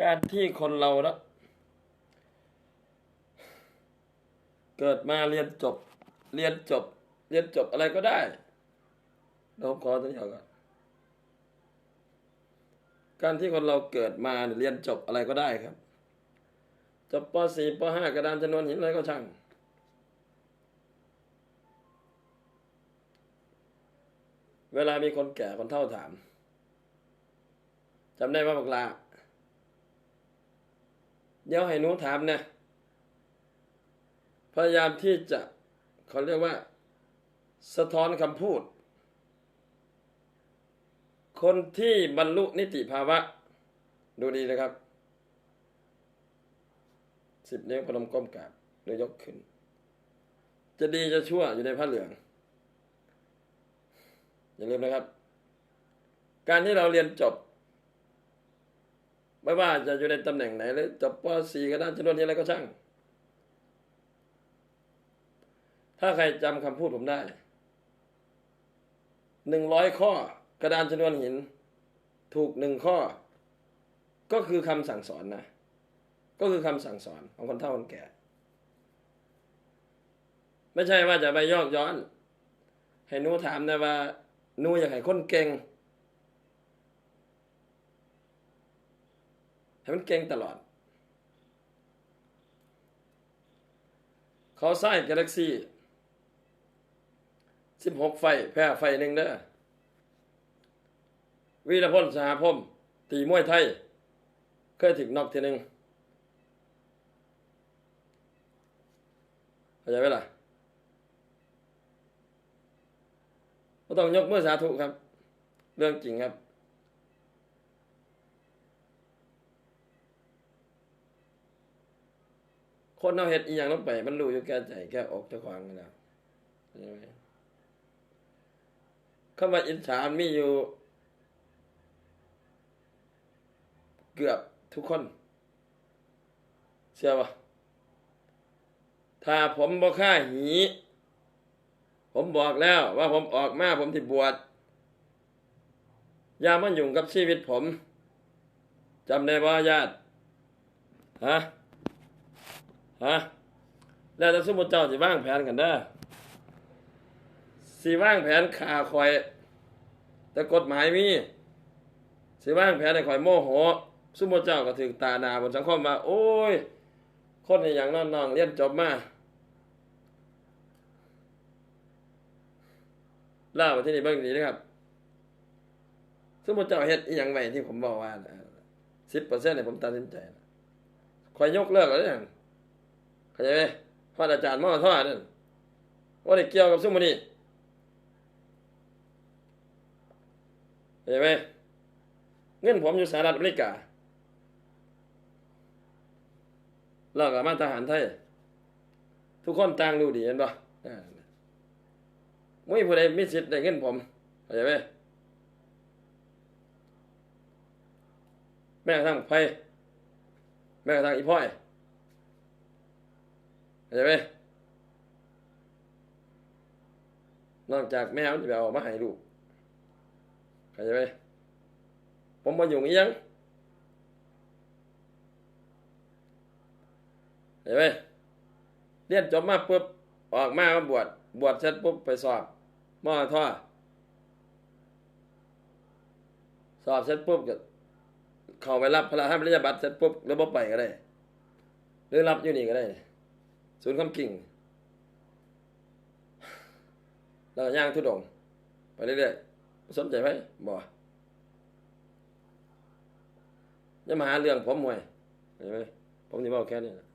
การที่คนเราเนะเกิดมาเรียนจบ เรียนจบ เรียนจบอะไรก็ได้เดี๋ยวผมขอตัวอย่างก่อนการที่คนเราเกิดมาเรียนจบอะไรก็ได้ครับ จบป .4 ป .5 กระดานจำนวนหินอะไรก็ช่าง เวลามีคนแก่คนเฒ่าถามจำได้ว่าบักลา เดี๋ยวให้หนูถามนะ พยายามที่จะเขาเรียกว่า สะท้อนคำพูด คนที่บรรลุนิติภาวะ ดูดีนะครับ สิบนิ้วพนมก้มกราบหรือยกขึ้น จะดีจะชั่วอยู่ในผ้าเหลือง อย่าลืมนะครับ การที่เราเรียนจบ ไม่ว่าจะอยู่ในตำแหน่งไหนเลยจบป .4 ก็ได้จำนวนที่อะไรก็ช่าง ถ้าใครจำคำพูดผมได้หนึ่งร้อยข้อ กระดานชนวนหิน ถูกหนึ่งข้อ ก็คือคำสั่งสอนนะ ก็คือคำสั่งสอนของคนเฒ่าคนแก่ ไม่ใช่ว่าจะไปยอกย้อน ให้หนูถามนะว่าหนูอยากให้คนเก่ง ให้มันเก่งตลอด เขาใสร้างกาแล็กซี่สิบหกไฟ แพ้ไฟหนึ่งเด้อวีรพลสหพมตีมวยไทย เคยถึงนอกทีหนึ่งเข้าใจไหมล่ะไม่ต้องยกมือสาธุครับ เรื่องจริงครับ คนเอาเห็ดอีหยังลงไป มันรู้อยู่แก่ใจแก่อกเจ้าของนั่นแล้วใช่ไหมคำว่าอิจฉามีอยู่ เกือบทุกคน เชื่อปะถ้าผมบ่ฆ่าหี ผมบอกแล้วว่าผมออกมาผมที่บวชอย่ามายุ่งกับชีวิตผมจำได้ว่าญาติฮะ ฮะแล้วแต่สมมุติเจ้าสิวางแผนกันเด้อสิวางแผนขาคอย แต่กฎหมายมีสิวางแผนให้คอยโมโหสมมุติเจ้าก็ถึงตาหนาบนสังคมว่าโอ้ย คนในอย่างน้องๆเรียนจบมาล่ามาที่นี่เบิ่งดีนะครับสมมุติเจ้าเฮ็ดอีหยังไว้ที่ผมบอกว่าสิบเปอร์เซ็นต์เนี่ยผมตัดสินใจคอยยกเลิกแล้วเนี่ย เข้าใจไหมพระอาจารย์มอทอนั่นว่าได้เกี่ยวกับสมุนี้เข้าใจไหมเงินผมอยู่สหรัฐอเมริกาเรากับมาทหารไทย ทุกคนต่างรู้ดีเห็นปะอ่าไม่มีผู้ใดมีสิทธิ์ได้เงินผมเข้าใจไหมแม้กระทั่งไฟแม้กระทั่งอีพ่อย เข้าใจไหมนอกจากแม่มันจะไปเอามาให้ลูกเข้าใจไหมผมมาอยู่งี้ยังเข้าใจไหมเรียนจบมาปุ๊บออกมามาบวชบวชเสร็จปุ๊บไปสอบมอท่อสอบเสร็จปุ๊บก็เข้าไปรับพระธรรมปริญญาบัตรเสร็จปุ๊บแล้วบ่ไปก็ได้ หรือรับอยู่นี่ก็ได้ ศูนย์คำกิ่ง แล้วย่างทุดงไปเรื่อยๆสนใจไหมบ่อย่ามาหาเรื่องผมมวยเห็นไหมผมนี่บอกแค่นี้นะ